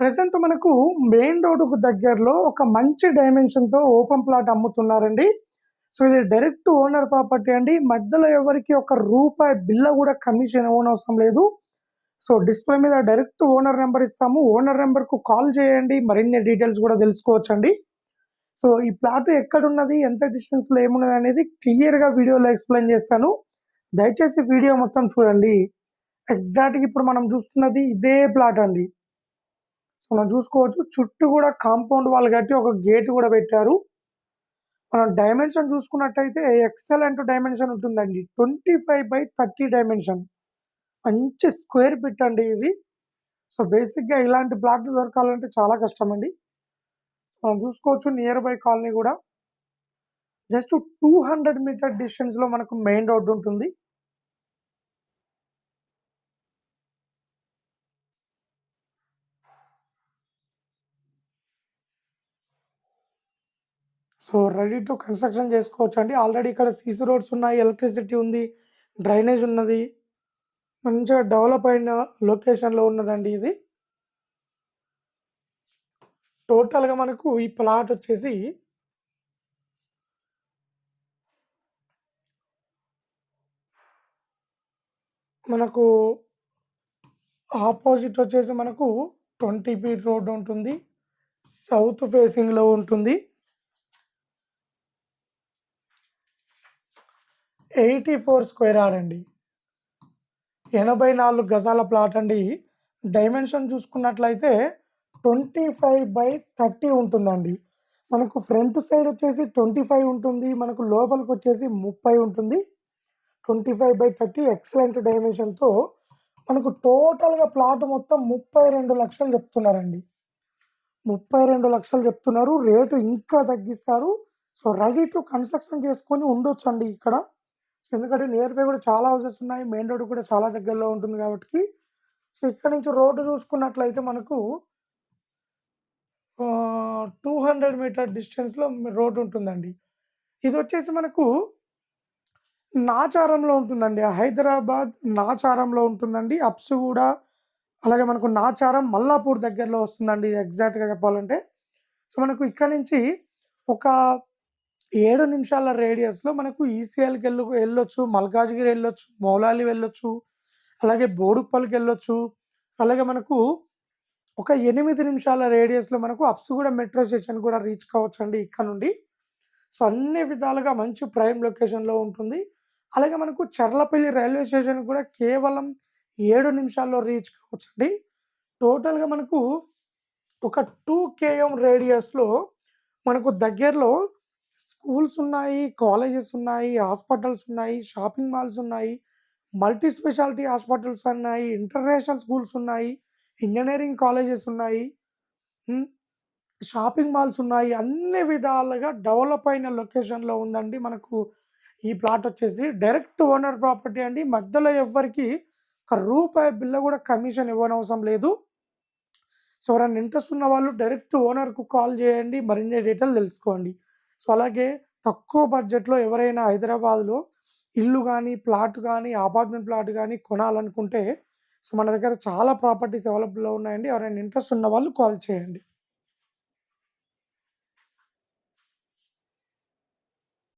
Present మనకు main రోడ్డుకు దగ్గరలో ఒక మంచి డైమెన్షన్‌తో ఓపెన్ ప్లాట్ అమ్ముతున్నారండి. సో, ఇది డైరెక్ట్ ఓనర్ ప్రాపర్టీ అండి. మధ్యలో ఎవరికి ఒక రూపాయి బిల్ల కూడా కమిషన్ ఇవ్వనవసరం లేదు. సో, డిస్‌ప్లే మీద డైరెక్ట్ ఓనర్ నెంబర్ ఇస్తాము. ఓనర్ నెంబర్కు కాల్ చేయండి. మరిన్ని డీటెయిల్స్ గూడా తెలుసుకోవచ్చండి. సో, ఈ ప్లాట్ ఎక్కడున్నది? ఎంత డిస్టెన్స్‌లో ఏమున్నదనేది క్లియర్‌గా వీడియోలో ఎక్స్‌ప్లెయిన్ చేస్తాను. దయచేసి వీడియో మొత్తం చూడండి. ఎగ్జాక్ట్‌గా ఇప్పుడు మనం చూస్తున్నది ఇదే ప్లాట్ అండి. సో, మనం చూసుకోవచ్చు. చుట్టూ కూడా కాంపౌండ్ వాల్ కట్టి ఒక గేట్ కూడా పెట్టారు. మనం డైమెన్షన్ చూసుకున్నట్టయితే ఎక్సలెంట్ డైమెన్షన్ ఉంటుందండి. 25/30 డైమెన్షన్. మంచి స్క్వేర్ ఫిట్ అండి ఇది. సో, బేసిక్‌గా ఇలాంటి ప్లాట్లు దొరకాలంటే చాలా కష్టమండి. సో, మనం చూసుకోవచ్చు నియర్ బై కాలనీ కూడా జస్ట్ 200 మీటర్ డిస్టెన్స్‌లో మనకు మెయిన్ రోడ్డు ఉంటుంది. సో, రెడీ టు కన్‌స్ట్రక్షన్ చేసుకోవచ్చండి. ఆల్రెడీ ఇక్కడ సీసీ రోడ్స్ ఉన్నాయి. ఎలక్ట్రిసిటీ ఉంది. డ్రైనేజ్ ఉన్నది. మంచిగా డెవలప్ అయిన లొకేషన్‌లో ఉన్నదండి ఇది. టోటల్‌గా మనకు ఈ ప్లాట్ వచ్చేసి మనకు ఆపోజిట్ వచ్చేసి మనకు 20 ఫీట్ రోడ్ ఉంటుంది. సౌత్ ఫేసింగ్‌లో ఉంటుంది. 84 స్క్వేర్ యార్డ్ అండి. 84 గజాల ప్లాట్ అండి. డైమెన్షన్ చూసుకున్నట్లయితే 25/30 ఉంటుందండి. మనకు ఫ్రంట్ సైడ్ వచ్చేసి 25 ఉంటుంది. మనకు లోపలికొచ్చేసి 30 ఉంటుంది. 25/30 ఎక్సలెంట్ డైమెన్షన్‌తో మనకు టోటల్‌గా ప్లాట్ మొత్తం 32,00,000 చెప్తున్నారండి. 32,00,000 చెప్తున్నారు. రేటు ఇంకా తగ్గిస్తారు. సో, రెడీ టు కన్‌స్ట్రక్షన్ చేసుకొని ఉండొచ్చండి ఇక్కడ. ఎందుకంటే నియర్ బై కూడా చాలా హౌసెస్ ఉన్నాయి. మెయిన్ రోడ్ కూడా చాలా దగ్గరలో ఉంటుంది కాబట్టి. సో, ఇక్కడ నుంచి రోడ్డు చూసుకున్నట్లయితే మనకు టూ హండ్రెడ్ మీటర్ డిస్టెన్స్‌లో రోడ్డు ఉంటుందండి. ఇది వచ్చేసి మనకు నాచారంలో ఉంటుందండి. హైదరాబాద్ నాచారంలో ఉంటుందండి. అప్సిగూడ అలాగే మనకు నాచారం, మల్లాపూర్ దగ్గరలో వస్తుందండి ఎగ్జాక్ట్‌గా చెప్పాలంటే. సో, మనకు ఇక్కడ నుంచి ఒక ఏడు నిమిషాల రేడియస్‌లో మనకు ఈసీఎల్‌కెళ్ళు వెళ్ళొచ్చు మల్కాజ్గిరి వెళ్ళొచ్చు మౌలాలి వెళ్ళొచ్చు. అలాగే బోడుప్పల్‌కెళ్ళొచ్చు. అలాగే మనకు ఒక ఎనిమిది నిమిషాల రేడియస్‌లో మనకు అప్సుగూడ మెట్రో స్టేషన్ కూడా రీచ్ కావచ్చు అండి ఇక్కడ నుండి. సో, అన్ని విధాలుగా మంచి ప్రైమ్ లొకేషన్‌లో ఉంటుంది. అలాగే మనకు చర్లపల్లి రైల్వే స్టేషన్ కూడా కేవలం ఏడు నిమిషాల్లో రీచ్ కావచ్చండి. టోటల్‌గా మనకు ఒక టూ కేఎం రేడియస్‌లో మనకు దగ్గరలో స్కూల్స్ ఉన్నాయి. కాలేజెస్ ఉన్నాయి. హాస్పిటల్స్ ఉన్నాయి. షాపింగ్ మాల్స్ ఉన్నాయి. మల్టీ స్పెషాలిటీ హాస్పిటల్స్ ఉన్నాయి. ఇంటర్నేషనల్ స్కూల్స్ ఉన్నాయి. ఇంజనీరింగ్ కాలేజెస్ ఉన్నాయి. షాపింగ్ మాల్స్ ఉన్నాయి. అన్ని విధాలుగా డెవలప్ అయిన లొకేషన్‌లో ఉందండి మనకు ఈ ప్లాట్ వచ్చేసి. డైరెక్ట్ ఓనర్ ప్రాపర్టీ అండి. మధ్యలో ఎవరికి ఒక రూపాయి బిల్ల కూడా కమిషన్ ఇవ్వనవసరం లేదు. సో, ఎవరైనా ఇంట్రెస్ట్ ఉన్న వాళ్ళు డైరెక్ట్ ఓనర్‌కు కాల్ చేయండి. మరిన్ని డీటెయిల్ తెలుసుకోండి. సో, అలాగే తక్కువ బడ్జెట్‌లో ఎవరైనా హైదరాబాద్‌లో ఇల్లు కానీ ప్లాట్ కానీ అపార్ట్మెంట్ ప్లాట్ కానీ కొనాలనుకుంటే సో, మన దగ్గర చాలా ప్రాపర్టీస్ అవైలబుల్‌లో ఉన్నాయండి. ఎవరైనా ఇంట్రెస్ట్ ఉన్న వాళ్ళు కాల్ చేయండి.